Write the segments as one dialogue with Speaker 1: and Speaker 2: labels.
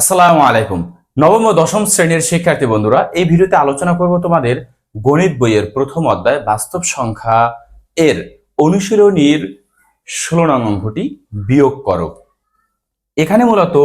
Speaker 1: আসসালামু আলাইকুম। নবম ও দশম শ্রেণির শিক্ষার্থী বন্ধুরা, এই ভিডিওতে আলোচনা করব তোমাদের গণিত বইয়ের প্রথম অধ্যায় বাস্তব সংখ্যা এর অনুশীলনীর ষোলো নং অঙ্কটি বিয়োগ করো। এখানে মূলত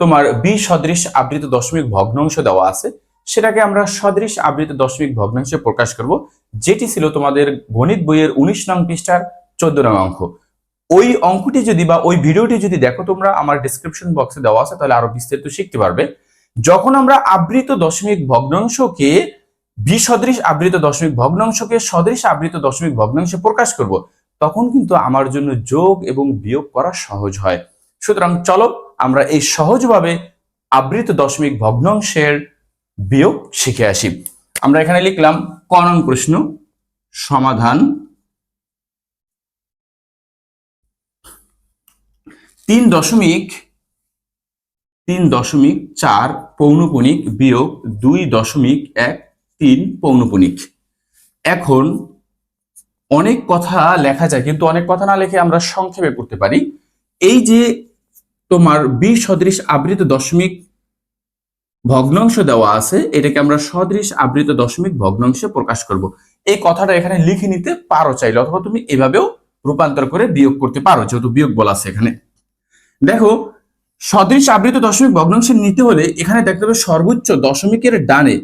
Speaker 1: তোমার বি সদৃশ আবৃত দশমিক ভগ্নাংশ দেওয়া আছে। সেটাকে আমরা সদৃশ আবৃত দশমিক ভগ্নাংশে প্রকাশ করব, যেটি ছিল তোমাদের গণিত বইয়ের উনিশ নং পৃষ্ঠার চোদ্দ নং অঙ্ক। ওই অঙ্কটি যদি বা ওই ভিডিওটি যদি দেখো, তোমরা আমার ডিসক্রিপশন বক্সে দেওয়া আছে, তাহলে আরও বিস্তারিত শিখতে পারবে। যখন আমরা আবৃত দশমিক ভগ্নাংশকে বিসদৃশ আবৃত দশমিক ভগ্নাংশকে সদৃশ আবৃত দশমিক ভগ্নাংশে প্রকাশ করব, তখন কিন্তু আমার জন্য যোগ এবং বিয়োগ করা সহজ হয়। সুতরাং চলো আমরা এই সহজভাবে আবৃত দশমিক ভগ্নাংশের বিয়োগ শিখে আসি। আমরা এখানে লিখলাম ক নং প্রশ্ন, সমাধান তিন দশমিক তিন দশমিক চার পৌনপুনিক বিয়োগ দুই দশমিক এক তিন পৌনপুনিক। এখন অনেক কথা লেখা যায়, কিন্তু অনেক কথা না লিখে আমরা সংক্ষেপে করতে পারি। এই যে তোমার বি সদৃশ আবৃত দশমিক ভগ্নাংশ দেওয়া আছে, এটাকে আমরা সদৃশ আবৃত দশমিক ভগ্নাংশে প্রকাশ করব। এই কথাটা এখানে লিখে নিতে পারো চাইলে, অথবা তুমি এভাবেও রূপান্তর করে বিয়োগ করতে পারো, যেহেতু বিয়োগ বলা আছে এখানে। দেখো সদৃশ আবৃত দশমিক ভগ্নাংশে নিতে হলে এখানে দেখতে হবে সর্বোচ্চ দশমিকের ডানে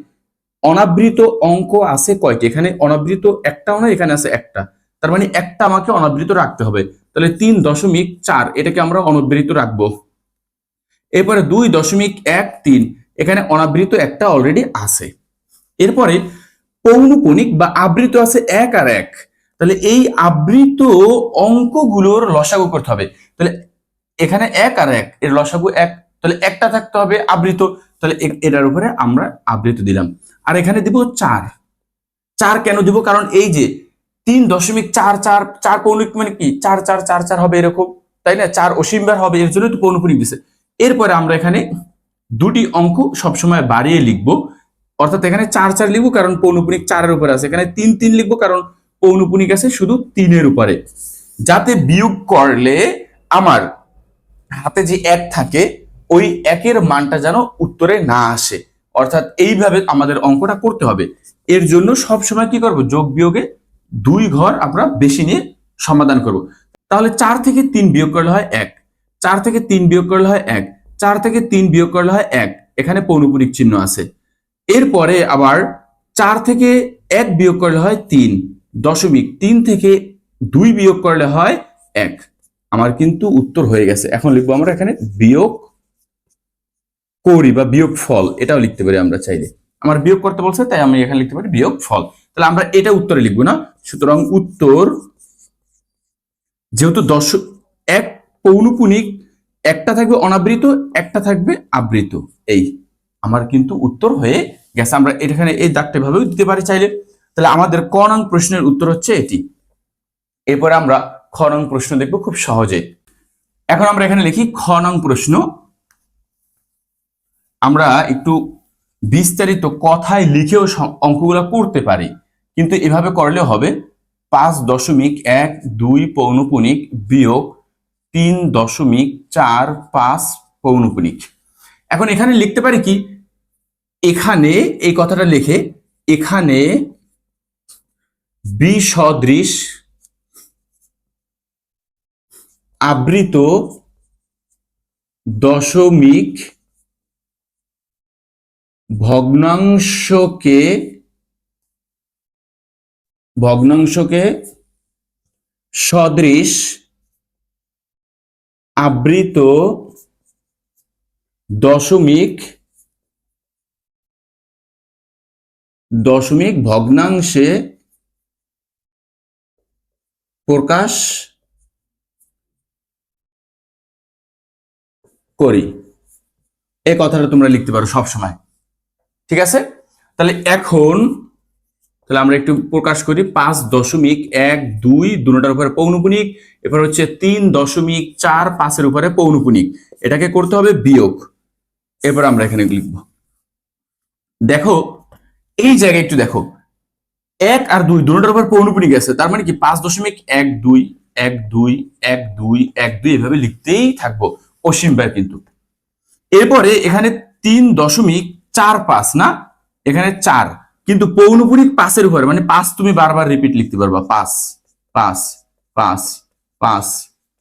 Speaker 1: অনাবৃত অঙ্ক আছে কয়টি? এখানে অনাবৃত একটাও না, এখানে আছে একটা। তার মানে একটা আমাকে অনাবৃত রাখতে হবে। তাহলে তিন দশমিক চার, এটাকে আমরা অনাবৃত রাখব। এরপরে দুই দশমিক এক তিন, এখানে অনাবৃত একটা অলরেডি আছে। এরপরে পৌনপুনিক বা আবৃত আছে এক আর এক। তাহলে এই আবৃত অঙ্কগুলোর লসাগু করতে হবে। তাহলে এখানে এক আর এক, এর লসাগু এক। তাহলে একটা থাকতে হবে আবৃত। তাহলে এটার উপরে আমরা আবৃত দিলাম। আর এখানে দিব চার। চার কেন দিব? কারণ এই যে তিন দশমিক চার চার চার পৌনিক মানে কি? চার চার চার চার হবে এরকম, তাই না? চার অসীমবার হবে, এর জন্য তো পৌনপুনিক এরপরে আমরা এখানে দুটি অঙ্ক সবসময় বাড়িয়ে লিখব। অর্থাৎ এখানে চার চার লিখব, কারণ পৌনপুনিক চারের উপরে আছে। এখানে তিন তিন লিখব, কারণ পৌনপুনিক আছে শুধু তিনের উপরে। যাতে বিয়োগ করলে আমার হাতে যে এক থাকে, ওই একের মানটা যেন উত্তরে না আসে। অর্থাৎ এইভাবে আমাদের অঙ্কটা করতে হবে। এর জন্য সব সময় কি করব? যোগ বিয়োগে দুই ঘর আমরা বেশি নিয়ে সমাধান করব। তাহলে চার থেকে তিন বিয়োগ করলে হয় এক। চার থেকে তিন বিয়োগ করলে হয় এক। চার থেকে তিন বিয়োগ করলে হয় এক। এখানে পৌনপুনিক চিহ্ন আছে। এরপরে আবার চার থেকে এক বিয়োগ করলে হয় তিন। দশমিক তিন থেকে দুই বিয়োগ করলে হয় এক। আমার কিন্তু উত্তর হয়ে গেছে। এখন লিখব আমরা এখানে বিয়োগ করি বা বিয়োগ ফল, এটাও লিখতে পারি আমরা চাইলে। আমার বিয়োগ করতে বলছে, তাই আমি এখানে লিখতে পারি বিয়োগ ফল। তাহলে আমরা এটা উত্তরে লিখব না, সুতরাং উত্তর যেহেতু দশ এক পৌনপুনিক একটা থাকবে অনাবৃত, একটা থাকবে আবৃত। এই, আমার কিন্তু উত্তর হয়ে গেছে। আমরা এখানে এই দাগটা ভাবেও দিতে পারি চাইলে। তাহলে আমাদের ক নং প্রশ্নের উত্তর হচ্ছে এটি। এরপরে আমরা খ নং প্রশ্ন দেখব খুব সহজে এখন আমরা এখানে লিখি খ নং প্রশ্ন। আমরা একটু বিস্তারিত কথায় লিখেও অঙ্কগুলো করতে পারি। কিন্তু এভাবে করলেও হবে। পাঁচ দশমিক এক, দুই পৌনপুনিক বিয়োগ তিন দশমিক চার, পাঁচ পৌনপুনিক। এখন এখানে লিখতে পারি কি? এখানে এই কথাটা লিখে, এখানে বিসদৃশ আবৃত দশমিক ভগ্নাংশকে ভগ্নাংশকে সদৃশ আবৃত দশমিক দশমিক ভগ্নাংশে প্রকাশ করি। এই কথাটা তোমরা লিখতে পারো সব সময় ঠিক আছে? তাহলে এখন, তাহলে আমরা একটু প্রকাশ করি। পাঁচ দশমিক এক দুই দুটার উপরে পৌনপুনিক এবার হচ্ছে তিন দশমিক চার পাঁচের উপরে পৌনপুনিক। এটাকে করতে হবে বিয়োগ। এবার আমরা এখানে লিখব। দেখো, এই জায়গায় একটু দেখো। এক আর দুই দুটার উপর পৌনপুনিক আছে। তার মানে কি? পাঁচ দশমিক এক দুই এক দুই এক দুই এক দুই এভাবে লিখতেই থাকব। অসীম ব্যয় কিন্তু। এরপরে এখানে তিন দশমিক চার পাঁচ, না? এখানে চার। কিন্তু পৌনপুনিক পাঁচের উপরে মানে পাঁচ তুমি বারবার রিপিট লিখতে পারবা। পাঁচ পাঁচ পাঁচ পাঁচ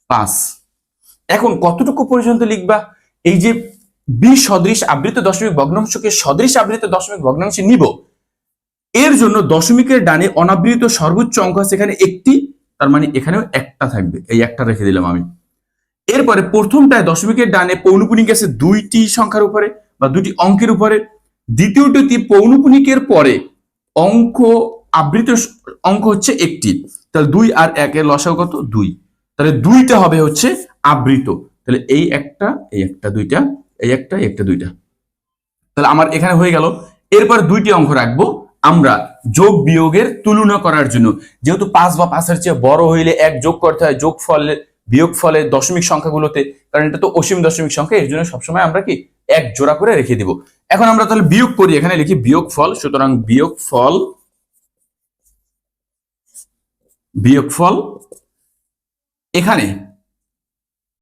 Speaker 1: পাঁচ। এখন কতটুকু পর্যন্ত লিখবা? এই যে বি সদৃশ আবৃত দশমিক ভগ্নাংশকে সদৃশ আবৃত দশমিক ভগ্নাংশে নিব, এর জন্য দশমিকের ডানে অনাবৃত সর্বোচ্চ অঙ্ক আছে এখানে একটি, তার মানে এখানেও একটা থাকবে। এই একটা রেখে দিলাম আমি। এরপরে প্রথমটায় দশমিকের ডানে পৌনপুনিক আছে দুইটি সংখ্যার উপরে বা দুটি অঙ্কের উপরে। দ্বিতীয়টি পৌনপুনিকের পরে অঙ্ক আবৃত অঙ্ক হচ্ছে একটি। তাহলে দুই আর একের লসাও কত? দুই। তাহলে দুইটা হবে হচ্ছে আবৃত। তাহলে এই একটা এই একটা দুইটা, এই একটা একটা দুইটা। তাহলে আমার এখানে হয়ে গেল। এরপর দুইটি অঙ্ক রাখব আমরা যোগ বিয়োগের তুলনা করার জন্য। যেহেতু পাঁচ বা পাঁচের চেয়ে বড় হইলে এক যোগ করতে হয় যোগ ফলে বিয়োগ ফলে দশমিক সংখ্যাগুলোতে, কারণ এটা তো অসীম দশমিক সংখ্যা, এর জন্য সবসময় আমরা কি এক জোড়া করে রেখে দিব। এখন আমরা তাহলে বিয়োগ করি, এখানে লিখি বিয়োগ ফল, সুতরাং বিয়োগ ফল বিয়োগ ফল, এখানে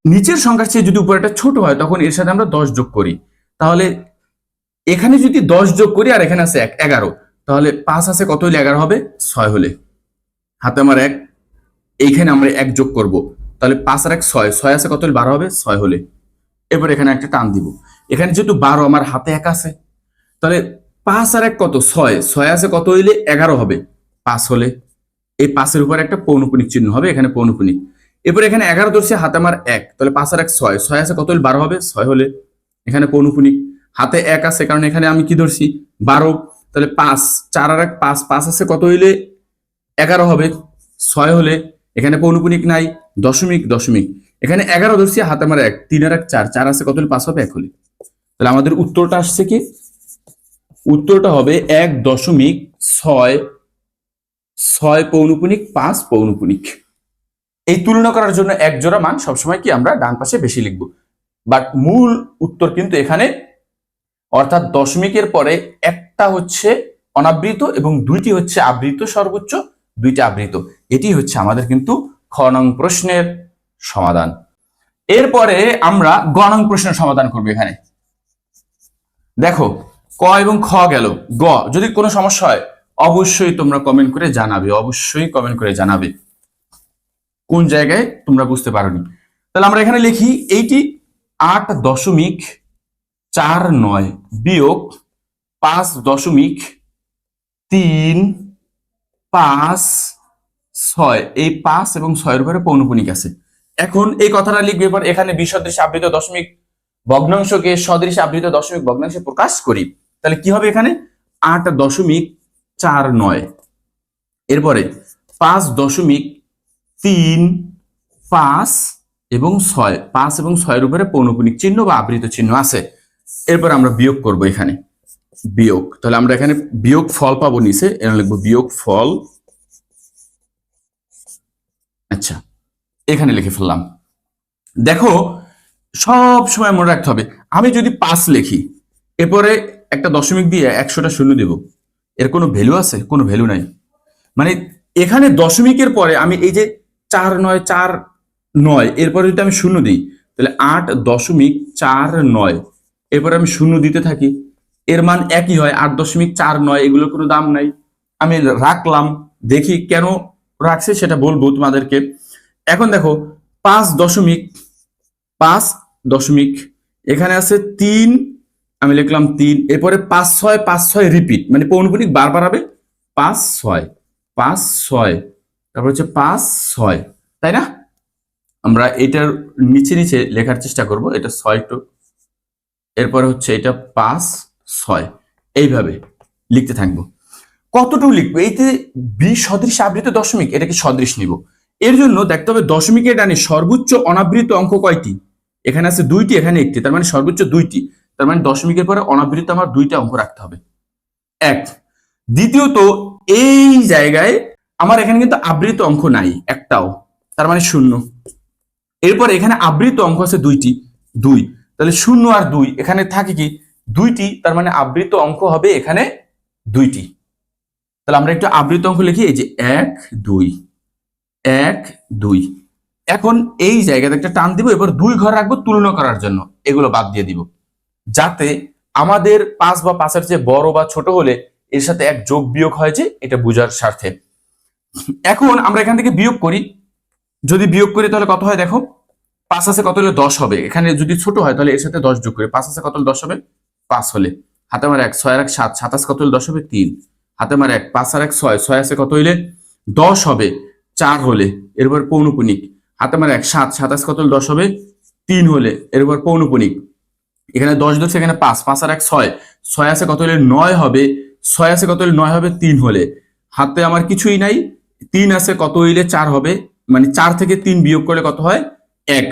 Speaker 1: নিচের সংখ্যার চেয়ে যদি উপরেটা ছোট হয়, তখন এর সাথে আমরা দশ যোগ করি। তাহলে এখানে যদি দশ যোগ করি, আর এখানে আছে এক, এগারো, তাহলে পাঁচ আছে কত হলে এগারো হবে? ছয় হলে। হাতে আমার এক, এইখানে আমরা এক যোগ করব। তাহলে পাঁচ আর এক ছয় ছয় আছে কত হলে বারো হবে? ছয় হলে। এবার এখানে একটা টান দিব। এখানে যেহেতু বারো আমার হাতে এক আছে, তাহলে পাঁচ আর এক কত? ছয়। ছয় আছে কত হইলে এগারো হবে। পাঁচ হলে। এই পাঁচের উপর একটা পৌনপুনিক চিহ্ন হবে, এখানে পৌনপুনিক। এরপর এখানে এগারো ধরছে, হাতে আমার এক। তাহলে পাঁচ আর এক ছয়। ছয় আছে কত হলে বারো হবে? ছয় হলে। এখানে পৌনপুনিক। হাতে এক আছে, কারণ এখানে আমি কি ধরছি? বারো। তাহলে পাঁচ, চার আর এক, পাঁচ পাঁচ আছে কত হইলে এগারো হবে? ছয় হলে। এখানে পৌনপুনিক নাই। দশমিক দশমিক। এখানে এগারো ধরছি, হাতে আমার এক, তিন আর এক, চার। চার আছে কত হলে পাঁচ হবে, এক হলে। তাহলে আমাদের উত্তরটা আসছে কি? উত্তরটা হবে এক দশমিক ছয় ছয় পৌনপুনিক, পাঁচ পৌনপুনিক। এই তুলনা করার জন্য এক জোড়া মান সবসময় কি আমরা ডান পাশে বেশি লিখব। বাট মূল উত্তর কিন্তু এখানে, অর্থাৎ দশমিকের পরে একটা হচ্ছে অনাবৃত এবং দুইটি হচ্ছে আবৃত সর্বোচ্চ, দুইটা আবৃত। এটি হচ্ছে আমাদের কিন্তু খ প্রশ্নের সমাধান। এরপরে আমরা গ নং প্রশ্নের সমাধান করব এখানে। দেখো, ক এবং খ গেল। গ, যদি কোনো সমস্যা হয়, অবশ্যই তোমরা কমেন্ট করে জানাবে, অবশ্যই কমেন্ট করে জানাবে। কোন জায়গায় তোমরা বুঝতে পারোনি। তাহলে আমরা এখানে লিখি, এইটি আট দশমিক চার নয় বিয়োগ পাঁচ দশমিক তিন পাঁচ ছয়, এই পাঁচ এবং ছয়ের উপরে পৌনপুনিক আছে। এখন এই কথাটা লিখবে এবার এখানে বিসদৃশ আবৃত দশমিক ভগ্নাংশকে সদৃশ আবৃত দশমিক ভগ্নাংশে প্রকাশ করি। তাহলে কি হবে এখানে? আট দশমিক চার নয়। এরপরে পাঁচ দশমিক তিন, পাঁচ এবং ছয়, পাঁচ এবং ছয়ের উপরে পৌনপুনিক চিহ্ন বা আবৃত চিহ্ন আছে। এরপর আমরা বিয়োগ করব এখানে। বিয়োগ, তাহলে আমরা এখানে বিয়োগ ফল পাবো নিচে, এখানে লিখব বিয়োগ ফল আচ্ছা এখানে লিখে ফেললাম। দেখো, সব সময় মনে রাখতে হবে, আমি যদি পাঁচ লিখি, এরপরে একটা দশমিক দিয়ে একশোটা শূন্য দেব। এর কোনো ভ্যালু আছে? কোনো ভ্যালু নাই। মানে এখানে দশমিকের পরে আমি এই যে চার নয় চার নয়, এরপরে যদি আমি শূন্য দিই, তাহলে আট দশমিক চার নয়, এরপরে আমি শূন্য দিতে থাকি। এর মান একই হয়, আট দশমিক চার নয়, এগুলোর কোনো দাম নাই। আমি রাখলাম, দেখি কেন রাখছে, সেটা বলব তোমাদেরকে। এখন দেখো, পাঁচ দশমিক পাঁচ দশমিক, এখানে আছে তিন, আমি লিখলাম তিন, এরপরে পাঁচ ছয় পাঁচ ছয় রিপিট মানে পৌনপুনিক বারবার হবে, পাঁচ ছয় পাঁচ ছয়, তারপর হচ্ছে পাঁচ ছয়, তাই না? আমরা এটার নিচে নিচে লেখার চেষ্টা করব, এটা ছয় টু এরপরে হচ্ছে এটা পাঁচ ছয়, এইভাবে লিখতে থাকব। কতটুকু লিখব? এইতে বি সদৃশ আবৃত দশমিক এটাকে সদৃশ নিব? এর জন্য দেখতে হবে দশমিকের ডানে সর্বোচ্চ অনাবৃত অঙ্ক কয়টি? এখানে আছে দুইটি, এখানে একটি, তার মানে সর্বোচ্চ দুইটি। তার মানে দশমিকের পরে অনাবৃত আমার দুইটা অঙ্ক রাখতে হবে। এক, দ্বিতীয়ত এই জায়গায় আমার এখানে কিন্তু আবৃত অঙ্ক নাই, একটাও, তার মানে শূন্য। এরপর এখানে আবৃত অঙ্ক আছে দুইটি, দুই। তাহলে শূন্য আর দুই, এখানে থাকে কি? দুইটি, তার মানে আবৃত অঙ্ক হবে এখানে দুইটি। তাহলে আমরা একটু আবৃত অঙ্ক লিখি, এই যে এক, দুই। এক, দুই। এখন এই জায়গাতে একটা টান দিব, এবার দুই ঘর রাখব তুলনা করার জন্য, এগুলো বাদ দিয়ে দিব। যাতে আমাদের পাঁচ বা পাঁচের চেয়ে বড় বা ছোট হলে এর সাথে এক যোগ বিয়োগ হয় যে, এটা বোঝার স্বার্থে। এখন আমরা এখান থেকে বিয়োগ করি। যদি বিয়োগ করি তাহলে কত হয় দেখো? পাঁচ আছে কত হলে দশ হবে। এখানে যদি ছোট হয় তাহলে এর সাথে দশ যোগ করি, পাঁচ আছে কত হলে দশ হবে? পাঁচ হলে। হাতে আমার এক, ছয় এক, সাত। সাতাশ কত হলে দশ হবে? তিন। হাতে আমার এক, পাঁচ আর এক, ছয় ছয় আছে কত হইলে? দশ হবে, চার হলে, এরপর পৌনপুনিক। হাতে আমার এক, সাত সাতাশ কত হলে? দশ হবে, তিন হলে, এরপর পৌনপুনিক। এখানে দশ ধরছে, এখানে পাঁচ পাঁচ আর এক, ছয়। ছয় আছে কত হলে? নয় হবে, ছয় আছে কত হলে? নয় হবে, তিন হলে। হাতে আমার কিছুই নাই, তিন আছে কত হইলে? চার হবে মানে চার থেকে তিন বিয়োগ করলে কত হয়? এক।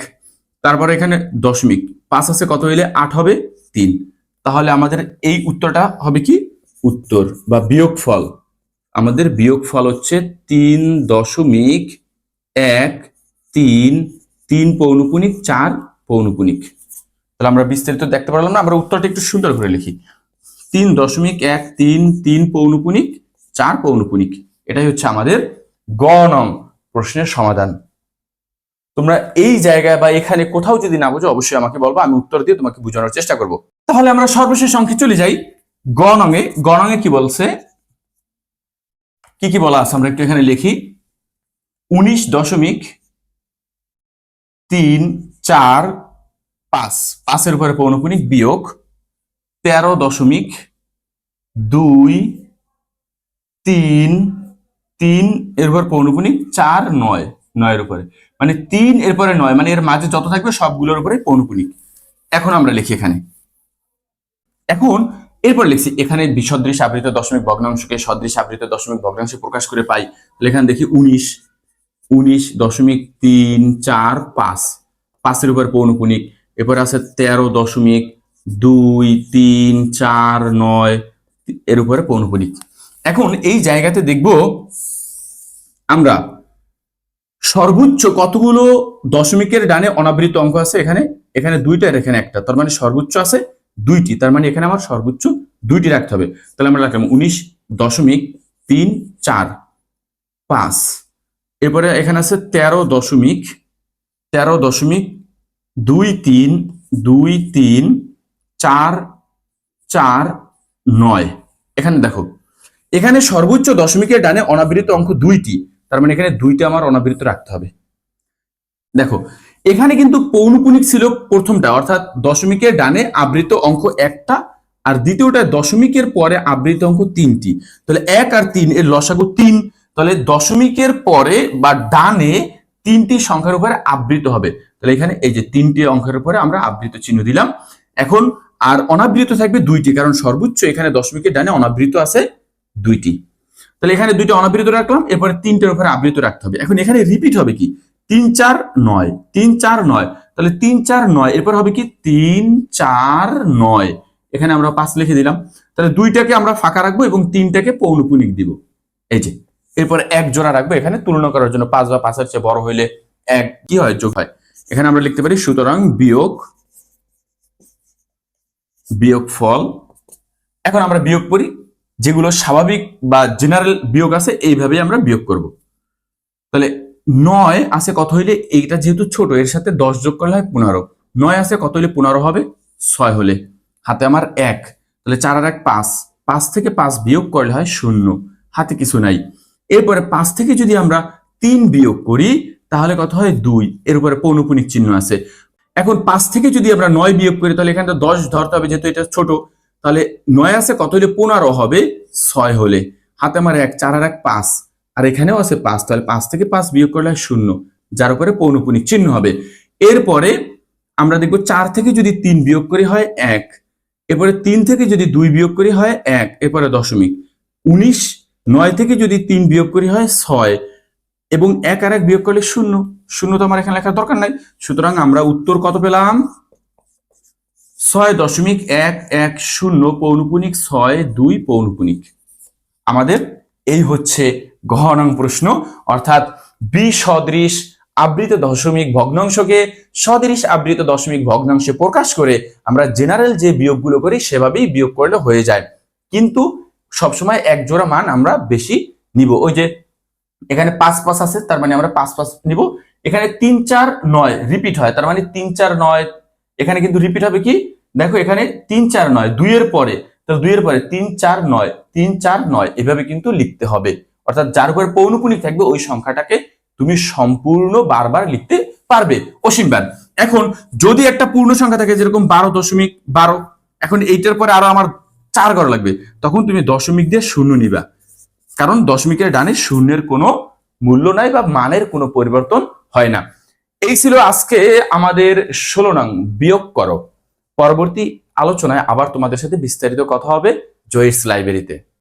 Speaker 1: তারপরে এখানে দশমিক, পাঁচ আছে কত হইলে? আট হবে, তিন। তাহলে আমাদের এই উত্তরটা হবে কি? উত্তর বা বিয়োগ ফল আমাদের বিয়োগ ফল হচ্ছে তিন দশমিক এক তিন তিন পৌনপুনিক চার পৌনপুনিক। তাহলে আমরা বিস্তারিত দেখতে পারলাম না, আমরা উত্তরটা একটু সুন্দর করে লিখি। তিন দশমিক এক তিন তিন পৌনপুনিক চার পৌনপুনিক। এটাই হচ্ছে আমাদের গ নং প্রশ্নের সমাধান। তোমরা এই জায়গায় বা এখানে কোথাও যদি না বোঝো, অবশ্যই আমাকে বলব, আমি উত্তর দিয়ে তোমাকে বোঝানোর চেষ্টা করব। তাহলে আমরা সর্বশেষ অঙ্কে চলে যাই। গ নঙে গ নঙে কি বলছে? কি কি বলা আছে? আমরা একটু এখানে লিখি। উনিশ দশমিক তিন চার পাঁচ। পাঁচের উপরে পৌনপুনিক বিয়োগ তেরো দশমিক দুই তিন তিন, এর উপর পৌনপুনিক চার নয়, নয়ের উপরে। মানে তিন এরপরে নয় মানে এর মাঝে যত থাকবে সবগুলোর উপরে পৌনপুনিক। এখন আমরা লিখি এখানে। এখন এরপর লিখছি, এখানে বিসদৃশ আবৃত দশমিক ভগ্নাংশকে সদৃশ আবৃত দশমিক ভগ্নাংশে প্রকাশ করে পাই। এখানে দেখি উনিশ উনিশ দশমিক তিন চার পাঁচ, পাঁচের উপর পৌনপুনিক এরপর আছে তেরো দশমিক দুই তিন চার নয়, এর উপরে পৌনপুনিক এখন এই জায়গাতে দেখব আমরা সর্বোচ্চ কতগুলো দশমিকের ডানে অনাবৃত অঙ্ক আছে এখানে? এখানে দুইটা এখানে একটা। তার মানে সর্বোচ্চ আছে দুইটি, তার মানে এখানে আমার সর্বোচ্চ দুইটি রাখতে হবে। তাহলে আমরা রাখলাম উনিশ দশমিক তিন চার পাঁচ। এরপরে এখানে আছে তেরো দশমিক তেরো দশমিক দুই তিন দুই তিন চার চার নয়। এখানে দেখো, এখানে সর্বোচ্চ দশমিকের ডানে অনাবৃত অঙ্ক দুইটি, তার মানে এখানে দুইটা আমার অনাবৃত রাখতে হবে। দেখো এখানে কিন্তু পৌনপুনিক ছিল প্রথমটা, অর্থাৎ দশমিকের ডানে আবৃত অঙ্ক একটা আর দ্বিতীয়টা দশমিকের পরে আবৃত অঙ্ক তিনটি। তাহলে এক আর তিন, এর লসাগু তিন। তাহলে দশমিকের পরে বা ডানে তিনটি সংখ্যার উপরে আবৃত হবে। তাহলে এখানে এই যে তিনটি অঙ্কের উপরে আমরা আবৃত চিহ্ন দিলাম। এখন আর অনাবৃত থাকবে দুইটি, কারণ সর্বোচ্চ এখানে দশমিকের ডানে অনাবৃত আছে দুইটি। তাহলে এখানে দুইটা অনাবৃত রাখলাম, এরপরে তিনটের উপরে আবৃত রাখতে হবে। এখন এখানে রিপিট হবে কি? তিন চার নয়, তিন চার নয়। তাহলে তিন চার নয়, এরপর হবে কি? তিন চার নয়। এখানে আমরা পাঁচ লিখে দিলাম। তাহলে দুইটাকে আমরা ফাঁকা রাখব এবং তিনটাকে পৌনপুনিক দিব। এই যে, এরপরে এক জোড়া রাখব এখানে তুলনা করার জন্য। পাঁচ বা পাঁচের চেয়ে বড় হইলে এক কি হয়? যোগ হয়। এখানে আমরা লিখতে পারি, সুতরাং বিয়োগ বিয়োগ ফল। এখন আমরা বিয়োগ করি, যেগুলো স্বাভাবিক বা জেনারেল বিয়োগ আছে, এইভাবেই আমরা বিয়োগ করব। তাহলে নয় আছে কত হইলে এইটা যেহেতু ছোট, এর সাথে দশ যোগ করলে হয় পনেরো। নয় আছে কত হইলে পনেরো হবে? ছয় হলে। হাতে আমার এক। তাহলে চার আর এক পাঁচ। পাঁচ থেকে পাঁচ বিয়োগ করলে হয় শূন্য। হাতে কিছু নাই। এরপরে পাঁচ থেকে যদি আমরা তিন বিয়োগ করি, তাহলে কত হয়? দুই। এর উপরে পৌনপুনিক চিহ্ন আছে। এখন পাঁচ থেকে যদি আমরা নয় বিয়োগ করি, তাহলে এখানে দশ ধরতে হবে, যেহেতু এটা ছোট। তাহলে নয় আছে কত হলে পনেরো হবে? ছয় হলে। হাতে আমার এক, চার আর এক, পাঁচ। আর এখানেও আছে পাঁচ, তাহলে পাঁচ থেকে পাঁচ বিয়োগ করলে শূন্য, যার উপরে পৌনপুনিক চিহ্ন হবে। এরপরে আমরা দেখব চার থেকে যদি তিন বিয়োগ করি হয় এক, এরপরে তিন থেকে যদি দুই বিয়োগ করি হয় এক, এরপরে দশমিক। উনিশ, নয় থেকে যদি তিন বিয়োগ করি হয় ছয়, এবং এক আর এক বিয়োগ করলে শূন্য। শূন্য তো আমার এখানে লেখার দরকার নাই। সুতরাং আমরা উত্তর কত পেলাম? ছয় দশমিক এক এক শূন্য, পৌনপুনিক ছয়, দুই পৌনপুনিক। আমাদের এই হচ্ছে গহনং প্রশ্ন। অর্থাৎ বি সদৃশ আবৃত দশমিক ভগ্নাংশকে সদৃশ আবৃত দশমিক ভগ্নাংশে প্রকাশ করে আমরা জেনারেল যে বিয়োগগুলো করি সেভাবেই বিয়োগ করলে হয়ে যায়। কিন্তু সবসময় এক জোড়া মান আমরা বেশি নিব। ওই যে এখানে পাঁচ পাঁচ আছে, তার মানে আমরা পাঁচ পাঁচ নিব। এখানে তিন চার নয় রিপিট হয়, তার মানে তিন চার নয়। এখানে কিন্তু রিপিট হবে কি? দেখো এখানে তিন চার নয়, দুইয়ের পরে তাহলে দুইয়ের পরে তিন, চার, নয়, তিন, চার, নয়, এভাবে কিন্তু লিখতে হবে। অর্থাৎ যার উপরে পৌনপুনিক থাকবে, ওই সংখ্যাটাকে তুমি সম্পূর্ণ বারবার লিখতে পারবে। অসীমবার এখন যদি একটা পূর্ণ সংখ্যা থাকে, যেরকম বারো দশমিক বারো, এখন এইটার পরে আরও আমার চার করা লাগবে, তখন তুমি দশমিক দিয়ে শূন্য নিবা। কারণ দশমিকের ডানে শূন্যের কোনো মূল্য নাই বা মানের কোনো পরিবর্তন হয় না। এই ছিল আজকে আমাদের ষোলো নং বিয়োগ করো। পরবর্তী আলোচনায় আবার তোমাদের সাথে বিস্তারিত কথা হবে জয়েস লাইব্রেরিতে।